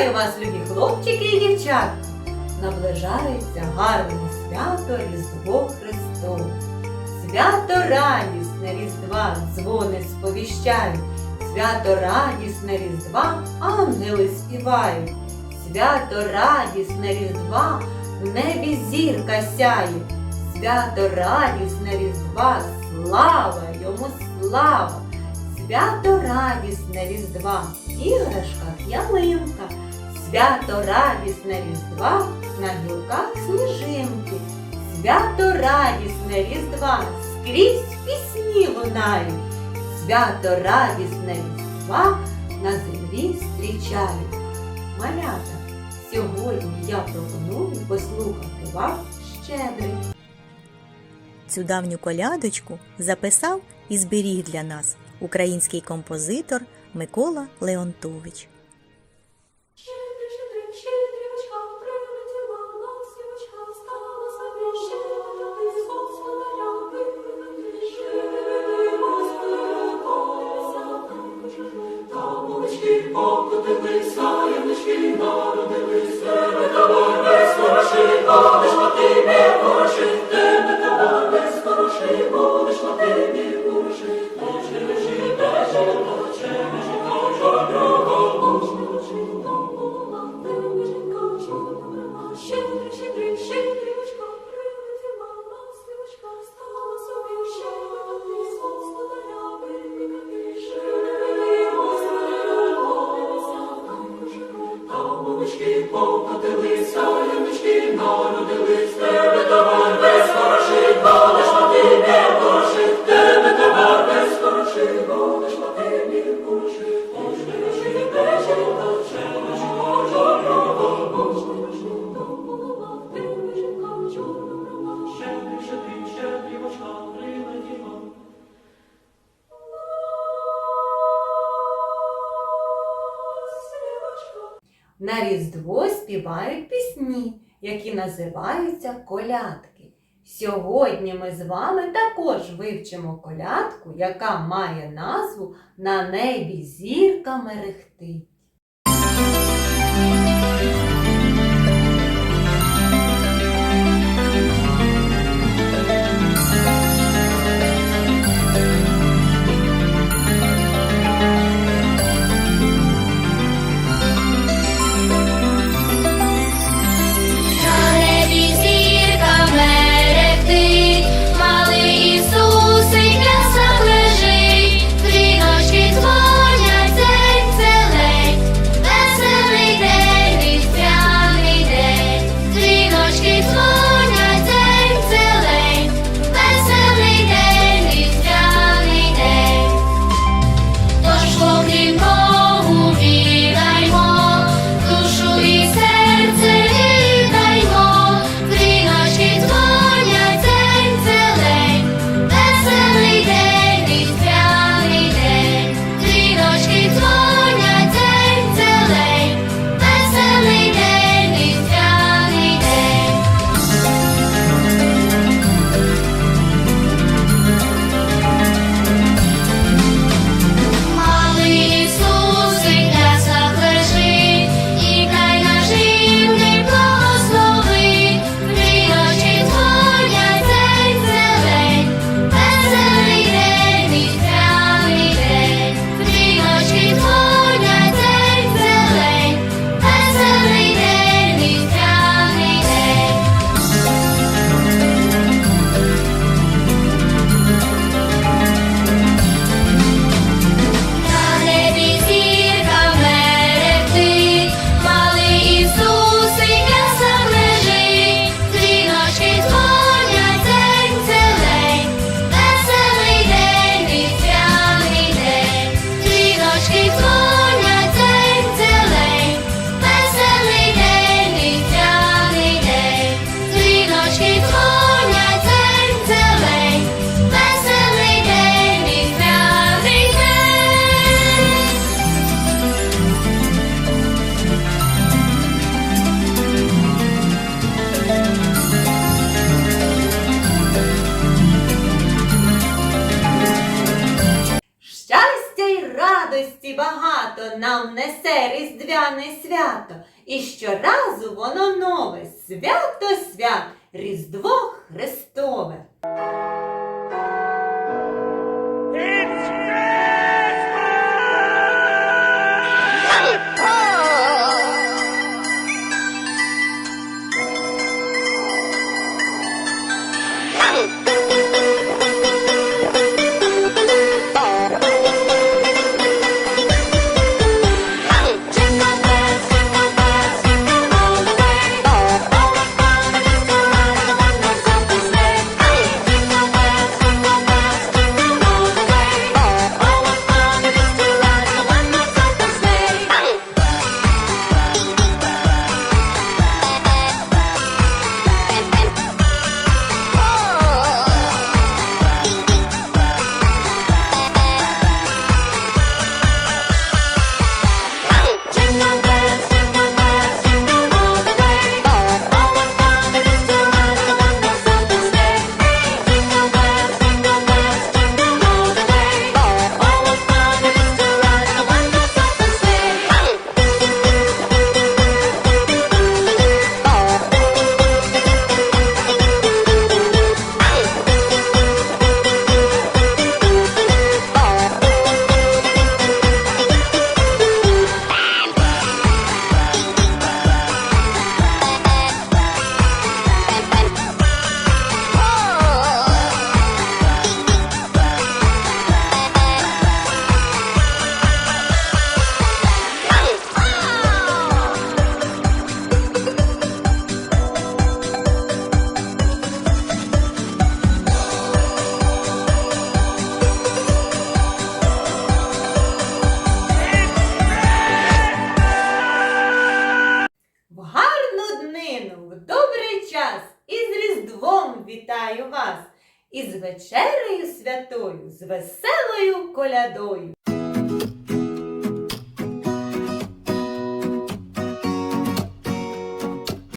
Вітаю вас, любі хлопчики і дівчатка! Наближається гарне свято Різдво Христове. Свято радісне Різдва дзвони сповіщають, свято радісне Різдва ангели співають, свято радісне Різдва в небі зірка сяє, свято радісне Різдва, слава йому слава! Свято радісне Різдва, в іграшках ялинка, свято радісне Різдва, на гілках сніжинки, свято радісне Різдва, скрізь пісні лунають, свято радісне Різдва на землі зустрічають. Малята, сьогодні я пропоную послухати вам щедрий. Цю давню колядочку записав і зберіг для нас український композитор Микола Леонтович. Та покотилися, янички народились, На Різдво співають пісні, які називаються колядки. Сьогодні ми з вами також вивчимо колядку, яка має назву На небі зірка мерехтить. Свято нам несе різдвяне свято, і щоразу воно нове свято свят Різдво Христове. час із Різдвом вітаю вас, із вечерею святою, з веселою колядою.